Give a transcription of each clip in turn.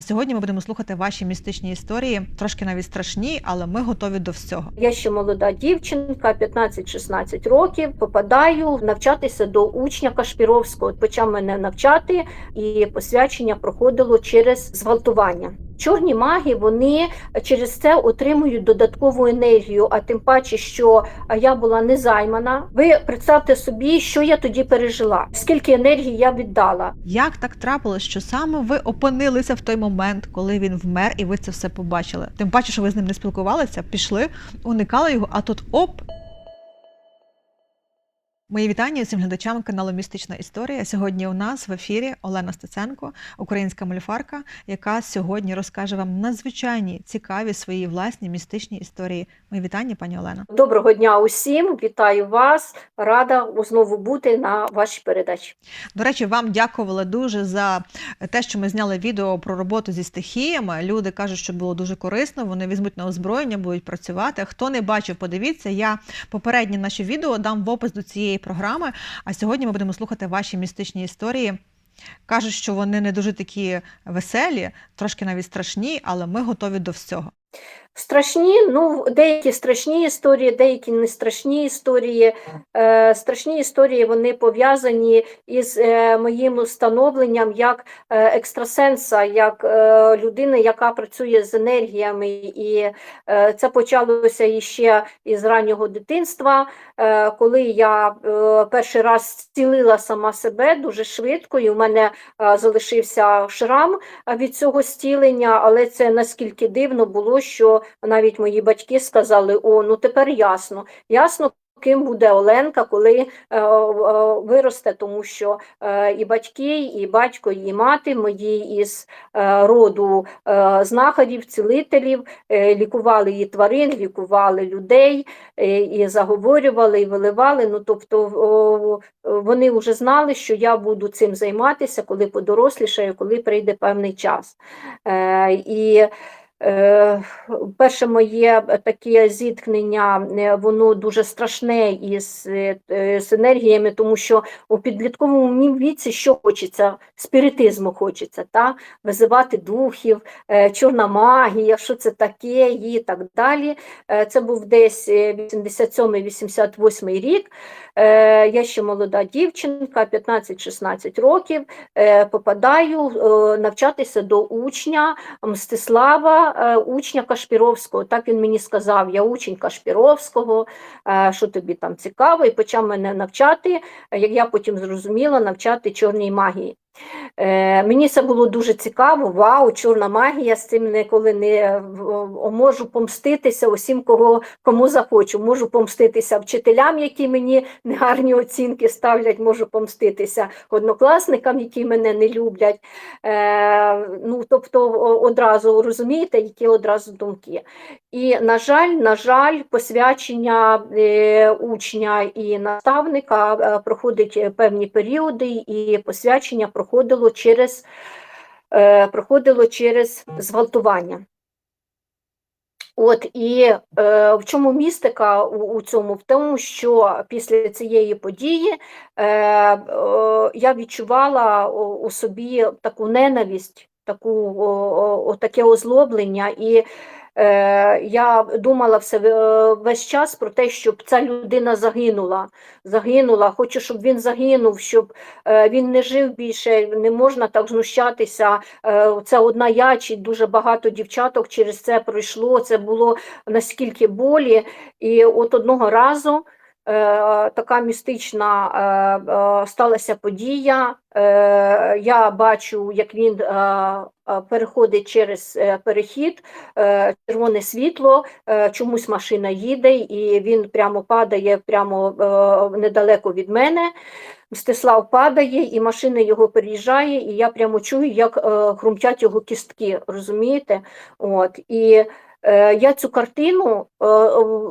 Сьогодні ми будемо слухати ваші містичні історії, трошки навіть страшні, але ми готові до всього. Я ще молода дівчинка, 15-16 років. Попадаю навчатися до учня Кашпіровського. Почав мене навчати, і посвячення проходило через зґвалтування. Чорні маги вони через це отримують додаткову енергію. А тим паче, що я була незаймана. Ви представте собі, що я тоді пережила, скільки енергії я віддала. Як так трапилось, що саме ви опинилися в той момент, коли він вмер, і ви це все побачили? Тим паче, що ви з ним не спілкувалися, пішли, уникали його, а тут оп. Мої вітання усім глядачам каналу Містична Історія. Сьогодні у нас в ефірі Олена Стеценко, українська мольфарка, яка сьогодні розкаже вам надзвичайні цікаві свої власні містичні історії. Мої вітання, пані Олена. Доброго дня усім! Вітаю вас! Рада знову бути на вашій передачі. До речі, вам дякували дуже за те, що ми зняли відео про роботу зі стихіями. Люди кажуть, що було дуже корисно. Вони візьмуть на озброєння, будуть працювати. Хто не бачив, подивіться. Я попередні наші відео дам в опис до цієї програми. А сьогодні ми будемо слухати ваші містичні історії. Кажуть, що вони не дуже такі веселі, трошки навіть страшні, але ми готові до всього. Страшні, ну деякі страшні історії, деякі не страшні історії. Е, страшні історії вони пов'язані із е, моїм становленням як е, екстрасенса, як е, людини, яка працює з енергіями. І е, це почалося іще із раннього дитинства, е, коли я е, перший раз зцілила сама себе дуже швидко, і в мене е, залишився шрам від цього зцілення, але це наскільки дивно було, що навіть мої батьки сказали: о, ну тепер ясно, ясно. Ким буде Оленка, коли е, е, виросте, тому що е, і батьки, і батько, і мати мої із е, роду е, знахарів, цілителів, е, лікували і тварин, лікували людей, е, і заговорювали, і виливали. Ну, тобто о, вони вже знали, що я буду цим займатися, коли подорослішаю, коли прийде певний час. Е, і Перше моє таке зіткнення, е, воно дуже страшне із е, з енергіями, тому що у підлітковому віці що хочеться? Спіритизму хочеться, та? визивати духів, е, чорна магія, що це таке і так далі. Е, Це був десь 87-88 рік. Е, Я ще молода дівчинка, 15-16 років, е, попадаю е, навчатися до учня Мстислава, е, учня Кашпіровського. Так він мені сказав, я учень Кашпіровського, е, що тобі там цікаво, і почав мене навчати, як я потім зрозуміла, навчати чорній магії. Е, Мені це було дуже цікаво. Вау, чорна магія з цим ніколи не можу помститися усім, кого кому захочу. Можу помститися вчителям, які мені негарні оцінки ставлять, можу помститися однокласникам, які мене не люблять. Е, ну, тобто, одразу розумієте, які одразу думки. І, на жаль, на жаль, посвячення е, учня і наставника е, проходить е, певні періоди, і посвячення проходило через, е, проходило через зґвалтування. От і е, в чому містика у, у цьому? В тому, що після цієї події е, е, я відчувала у, собі таку ненависть, таку, о, о, таке озлоблення, і я думала все, е, весь час про те, щоб ця людина загинула. Загинула, хочу, щоб він загинув, щоб е, він не жив більше, не можна так знущатися. Е, Це одна я чи дуже багато дівчаток через це пройшло. Це було наскільки болі. І от одного разу е, така містична е, е, сталася подія. Е, Я бачу, як він е, е, переходить через е, перехід, е, червоне світло, е, чомусь машина їде, і він прямо падає прямо е, недалеко від мене. Мстислав падає, і машина його переїжджає, і я прямо чую, як е, хрумтять його кістки, розумієте? От, і е, я цю картину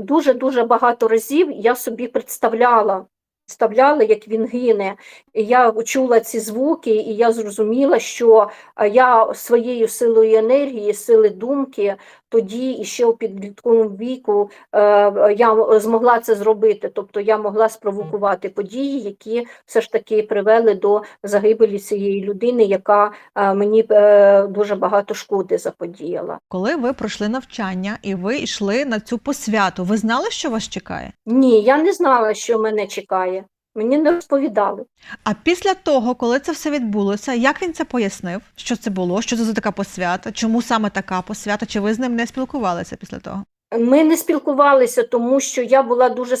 дуже-дуже багато разів я собі представляла. Представляла, як він гине. Я чула ці звуки, і я зрозуміла, що е, я своєю силою енергії, сили думки тоді і ще у підлітковому віку е, я змогла це зробити. Тобто я могла спровокувати події, які все ж таки привели до загибелі цієї людини, яка е, мені е, дуже багато шкоди заподіяла. Коли ви пройшли навчання і ви йшли на цю посвяту, ви знали, що вас чекає? Ні, я не знала, що мене чекає. Мені не розповідали. А після того, коли це все відбулося, як він це пояснив? Що це було? Що це за така посвята? Чому саме така посвята? Чи ви з ним не спілкувалися після того? Ми не спілкувалися, тому що я була дуже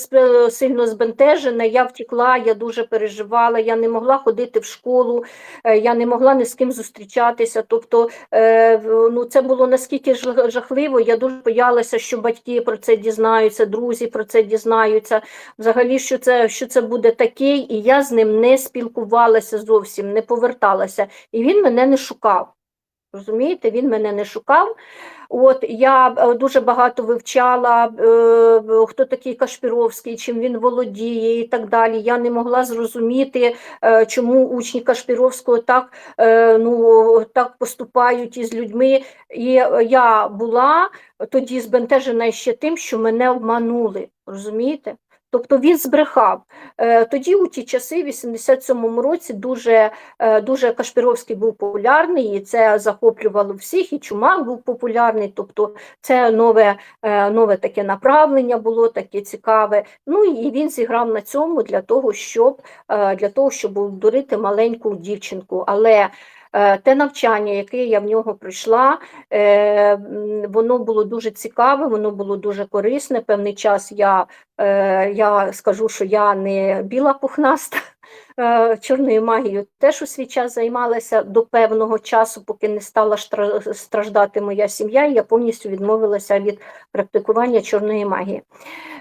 сильно збентежена, я втекла, я дуже переживала, я не могла ходити в школу, е, я не могла ні з ким зустрічатися. Тобто е, ну, це було наскільки жах- жахливо, я дуже боялася, що батьки про це дізнаються, друзі про це дізнаються. Взагалі, що це, що це буде таке, і я з ним не спілкувалася зовсім, не поверталася. І він мене не шукав. Розумієте, він мене не шукав. От я е, дуже багато вивчала, е, хто такий Кашпіровський, чим він володіє і так далі. Я не могла зрозуміти, е, чому учні Кашпіровського так, е, ну, так поступають із людьми. І я була тоді збентежена ще тим, що мене обманули. Розумієте? Тобто він збрехав. Е, Тоді у ті часи, в 87-му році, дуже, е, дуже Кашпіровський був популярний, і це захоплювало всіх, і Чумак був популярний, тобто це нове, е, нове таке направлення було, таке цікаве. Ну і він зіграв на цьому для того, щоб, для того, щоб обдурити маленьку дівчинку. Але те навчання, яке я в нього пройшла, воно було дуже цікаве, воно було дуже корисне. Певний час я Я скажу, що я не біла пухнаста. Е, Чорною магією теж у свій час займалася до певного часу, поки не стала страждати моя сім'я, і я повністю відмовилася від практикування чорної магії.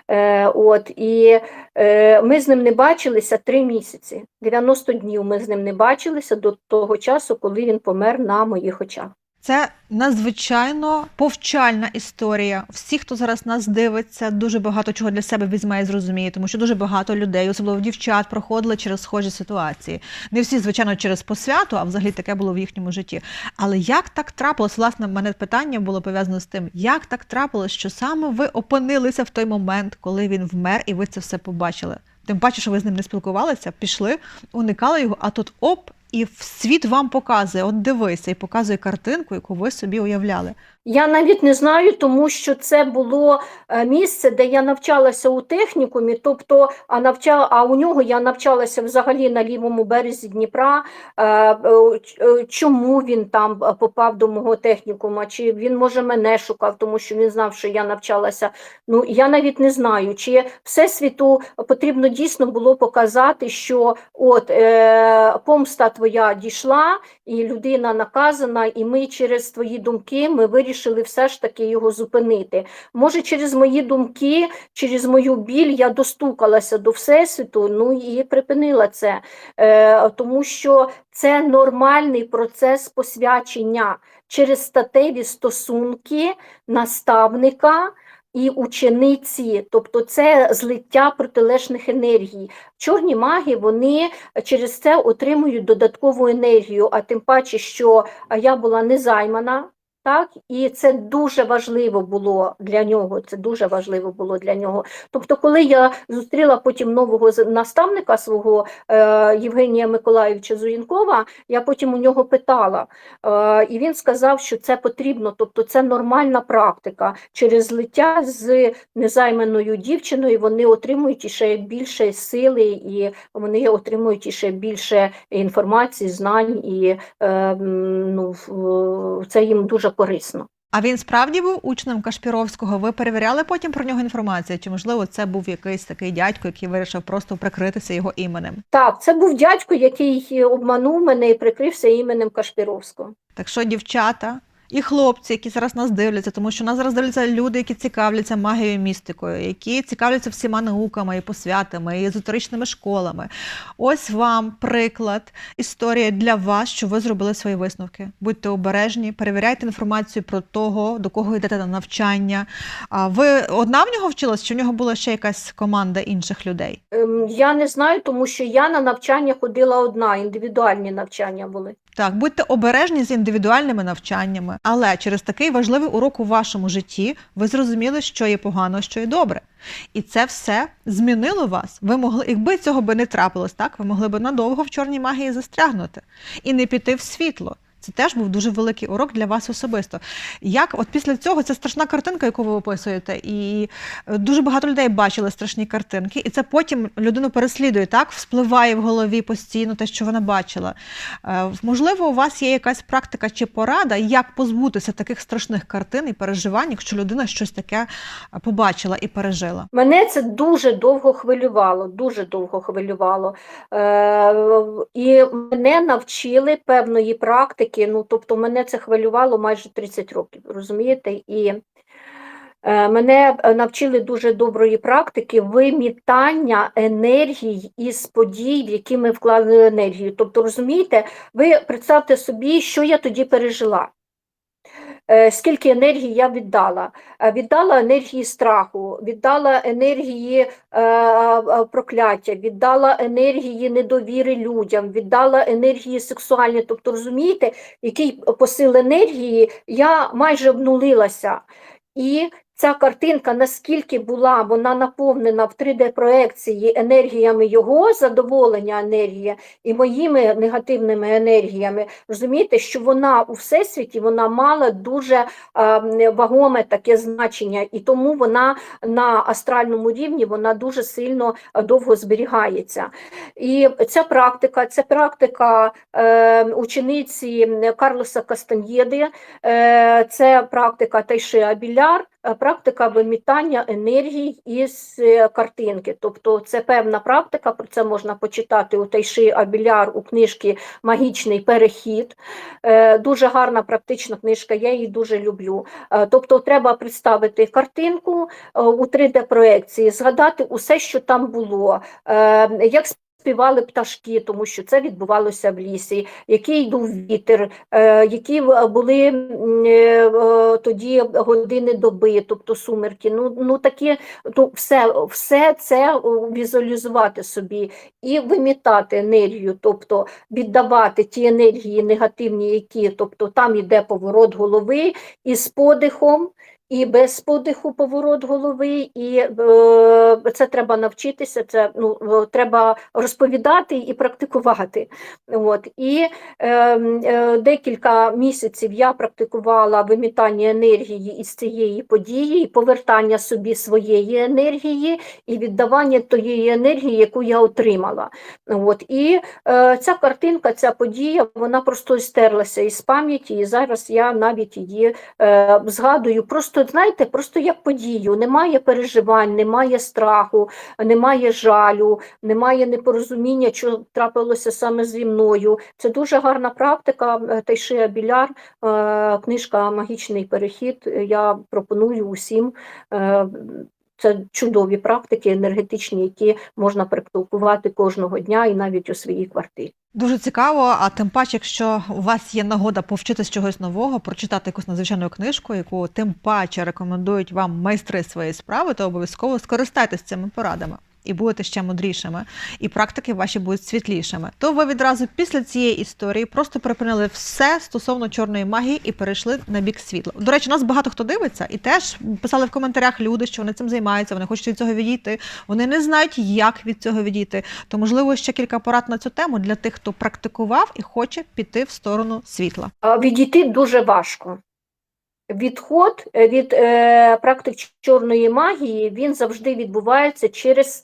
Е, От, і е, ми з ним не бачилися три місяці. 90 днів ми з ним не бачилися до того часу, коли він помер на моїх очах. Це надзвичайно повчальна історія. Всі, хто зараз нас дивиться, дуже багато чого для себе візьме і зрозуміє, тому що дуже багато людей, особливо дівчат, проходили через схожі ситуації. Не всі, звичайно, через посвяту, а взагалі таке було в їхньому житті. Але як так трапилось? Власне, в мене питання було пов'язане з тим, як так трапилось, що саме ви опинилися в той момент, коли він вмер, і ви це все побачили. Тим паче, що ви з ним не спілкувалися, пішли, уникали його, а тут оп, і світ вам показує, от дивися, і показує картинку, яку ви собі уявляли. Я навіть не знаю, тому що це було е, місце, де я навчалася у технікумі, тобто, а навчала, а у нього я навчалася взагалі на лівому березі Дніпра. Е, е, Чому він там попав до мого технікума? Чи він може мене шукав, тому що він знав, що я навчалася. Ну я навіть не знаю, чи всесвіту потрібно дійсно було показати, що от е, помста твоя дійшла, і людина наказана, і ми через твої думки ми вирішили все ж таки його зупинити. Може, через мої думки, через мою біль я достукалася до Всесвіту, ну і припинила це, е, тому що це нормальний процес посвячення через статеві стосунки наставника. І учениці, тобто це злиття протилежних енергій. Чорні маги вони через це отримують додаткову енергію, а тим паче, що я була незаймана, так, і це дуже важливо було для нього. Це дуже важливо було для нього. Тобто, коли я зустріла потім нового наставника свого е, Євгенія Миколаївича Зуїнкова, я потім у нього питала, е, і він сказав, що це потрібно, тобто це нормальна практика. Через злиття з незайманою дівчиною вони отримують іще більше сили, і вони отримують іще більше інформації, знань, і е, ну, це їм дуже корисно. А він справді був учнем Кашпіровського. Ви перевіряли потім про нього інформацію? Чи можливо це був якийсь такий дядько, який вирішив просто прикритися його іменем? Так, це був дядько, який обманув мене і прикрився іменем Кашпіровського. Так що, дівчата і хлопці, які зараз нас дивляться, тому що нас зараз дивляться люди, які цікавляться магією і містикою, які цікавляться всіма науками і посвятами, і езотеричними школами. Ось вам приклад, історія для вас, що ви зробили свої висновки. Будьте обережні, перевіряйте інформацію про того, до кого йдете на навчання. А ви одна в нього вчилась, чи в нього була ще якась команда інших людей? Ем, Я не знаю, тому що я на навчання ходила одна, індивідуальні навчання були. Так, будьте обережні з індивідуальними навчаннями, але через такий важливий урок у вашому житті ви зрозуміли, що є погано, що є добре. І це все змінило вас. Ви могли, якби цього би не трапилось, так ви могли б надовго в чорній магії застрягнути і не піти в світло. Це теж був дуже великий урок для вас особисто. Як от після цього це страшна картинка, яку ви описуєте, і е, дуже багато людей бачили страшні картинки, і це потім людину переслідує, так вспливає в голові постійно те, що вона бачила. Е, Можливо, у вас є якась практика чи порада, як позбутися таких страшних картин і переживань, якщо людина щось таке е, побачила і пережила. Мене це дуже довго хвилювало, дуже довго хвилювало. І мене навчили певної практики, ну тобто мене це хвилювало майже 30 років, розумієте? І е, мене е, навчили дуже доброї практики вимітання енергії із подій, в які ми вклали енергію. Тобто, розумієте, ви представте собі, що я тоді пережила. Е, Скільки енергії я віддала? Е, Віддала енергії страху, віддала енергії е, прокляття, віддала енергії недовіри людям, віддала енергії сексуальні. Тобто, розумієте, який посил енергії я майже обнулилася. І ця картинка, наскільки була вона наповнена в 3D-проекції енергіями його задоволення енергія і моїми негативними енергіями, розумієте, що вона у всесвіті вона мала дуже е, вагоме таке значення, і тому вона на астральному рівні вона дуже сильно довго зберігається. І ця практика, це практика е, учениці Карлоса Кастаньєди, е, це практика Тайши Абіляр, е, практика вимітання енергій із е, картинки. Тобто це певна практика, про це можна почитати у Тайши Абіляр у книжці Магічний перехід. Е, Дуже гарна практична книжка, я її дуже люблю. Е, Тобто треба представити картинку е, у 3D-проекції, згадати усе, що там було, е, як співали пташки, тому що це відбувалося в лісі, який йдув вітер, е, які були е, тоді години доби, тобто сумерки. Ну, ну такі, то все, все це візуалізувати собі і вимітати енергію, тобто віддавати ті енергії негативні, які, тобто там йде поворот голови із подихом. І без подиху поворот голови, і е, це треба навчитися. Це ну е, треба розповідати і практикувати. От і е, е, декілька місяців я практикувала вимітання енергії із цієї події, і повертання собі своєї енергії і віддавання тієї енергії, яку я отримала. От і е, ця картинка, ця подія, вона просто стерлася із пам'яті, і зараз я навіть її е, згадую. Просто знаєте, просто як подію. Немає переживань, немає страху, немає жалю, немає непорозуміння, що трапилося саме зі мною. Це дуже гарна практика. е, Тайшия Біляр, е, книжка Магічний перехід. Я пропоную усім. Це чудові практики енергетичні, які можна практикувати кожного дня і навіть у своїй квартирі. Дуже цікаво, а тим паче, якщо у вас є нагода повчитись чогось нового, прочитати якусь надзвичайну книжку, яку тим паче рекомендують вам майстри своєї справи, то обов'язково скористайтесь цими порадами. І будете ще мудрішими, і практики ваші будуть світлішими. То ви відразу після цієї історії просто припинили все стосовно чорної магії і перейшли на бік світла. До речі, нас багато хто дивиться, і теж писали в коментарях люди, що вони цим займаються, вони хочуть від цього відійти. Вони не знають, як від цього відійти. То можливо ще кілька порад на цю тему для тих, хто практикував і хоче піти в сторону світла. Відійти дуже важко. Відход е, від е, практик чорної магії він завжди відбувається через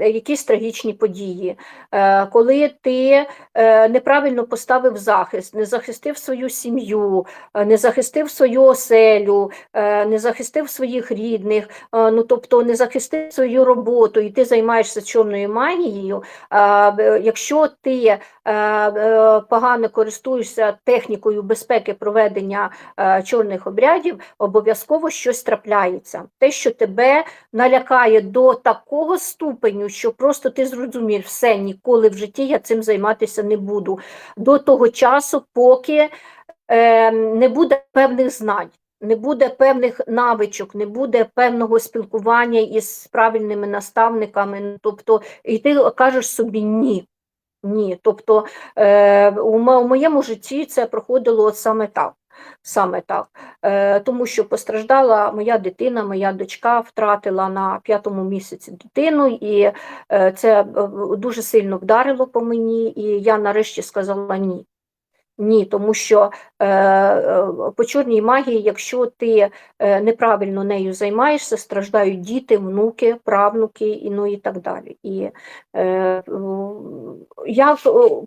якісь трагічні події. Е, коли ти е, неправильно поставив захист, не захистив свою сім'ю, е, не захистив свою оселю, е, не захистив своїх рідних, е, ну тобто не захистив свою роботу, і ти займаєшся чорною магією. е, Якщо ти е, е, погано користуєшся технікою безпеки проведення е, чорних обрядів, обов'язково щось трапляється. Те, що тебе налякає до такого ступеню, що просто ти зрозумієш, все, ніколи в житті я цим займатися не буду. До того часу, поки е, не буде певних знань. Не буде певних навичок, не буде певного спілкування із правильними наставниками. Тобто, і ти кажеш собі ні. Ні. Тобто е, у, моєму житті це проходило саме так. Саме так. Е, тому що постраждала моя дитина, моя дочка втратила на п'ятому місяці дитину, і е, це е, дуже сильно вдарило по мені, і я нарешті сказала ні. Ні, тому що е, е, по чорній магії, якщо ти е, неправильно нею займаєшся, страждають діти, внуки, правнуки і, ну, і так далі. І е, як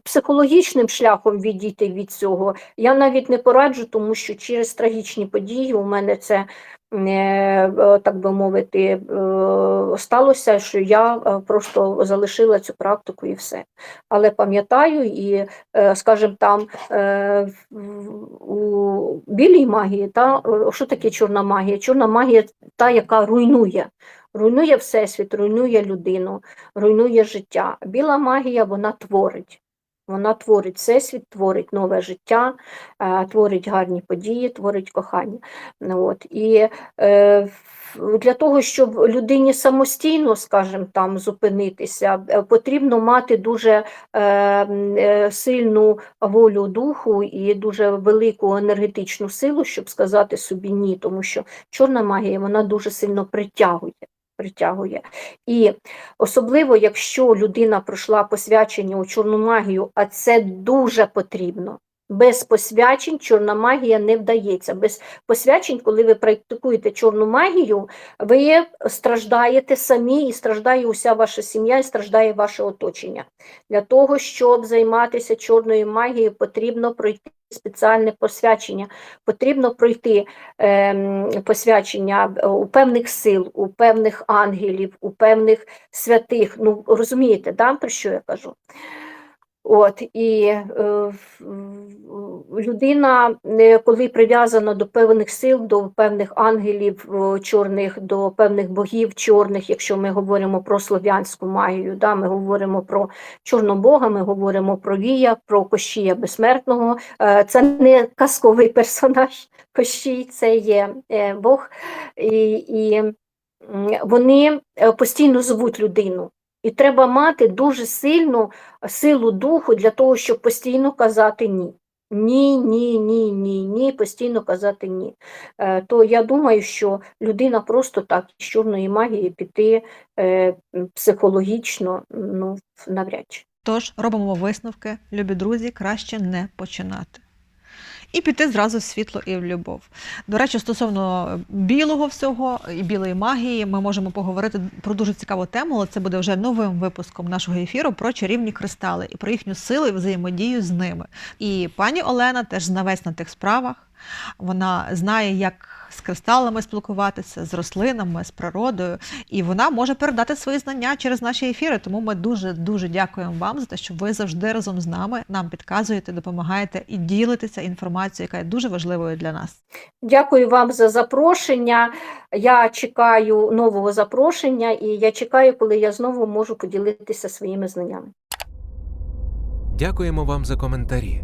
психологічним шляхом відійти від цього, я навіть не пораджу, тому що через трагічні події у мене це. Е, Так би мовити, е, сталося, що я е, просто залишила цю практику і все. Але пам'ятаю, і, скажімо, там у білій магії, та, що таке чорна магія? Чорна магія та, яка руйнує. Руйнує всесвіт, руйнує людину, руйнує життя. Біла магія вона творить. Вона творить всесвіт, творить нове життя, е, творить гарні події, творить кохання. Ну, От. І е, для того, щоб людині самостійно, скажімо, там зупинитися, е, потрібно мати дуже е, е, сильну волю духу і дуже велику енергетичну силу, щоб сказати собі ні, тому що чорна магія вона дуже сильно притягує. Притягує. І особливо, якщо людина пройшла посвячення у чорну магію, а це дуже потрібно. Без посвячень чорна магія не вдається. Без посвячень, коли ви практикуєте чорну магію, ви страждаєте самі, і страждає уся ваша сім'я, і страждає ваше оточення. Для того, щоб займатися чорною магією, потрібно пройти спеціальне посвячення, потрібно пройти ем, посвячення е, у певних сил, у певних ангелів, у певних святих. Ну, розумієте, да, про що я кажу? От, і е, людина, е, коли прив'язана до певних сил, до певних ангелів чорних, до певних богів чорних, якщо ми говоримо про слов'янську магію, да, ми говоримо про Чорнобога, ми говоримо про Вія, про Кощія Безсмертного. Е, Це не казковий персонаж Кощій, це є е, Бог. І, і вони е, постійно звуть людину. І треба мати дуже сильну силу духу для того, щоб постійно казати ні. Ні, ні, ні, ні, ні, постійно казати ні. Е, То я думаю, що людина просто так з чорної магії піти е, психологічно, ну, навряд чи. Тож робимо висновки, любі друзі, краще не починати. І піти зразу в світло і в любов. До речі, стосовно білого всього і білої магії, ми можемо поговорити про дуже цікаву тему, але це буде вже новим випуском нашого ефіру про чарівні кристали і про їхню силу і взаємодію з ними. І пані Олена теж знавець на тих справах. Вона знає, як з кристалами спілкуватися, з рослинами, з природою, і вона може передати свої знання через наші ефіри. Тому ми дуже дуже дякуємо вам за те, що ви завжди разом з нами нам підказуєте, допомагаєте і ділитеся інформацією, яка є дуже важливою для нас. Дякую вам за запрошення. Я чекаю нового запрошення, і я чекаю, коли я знову можу поділитися своїми знаннями. Дякуємо вам за коментарі.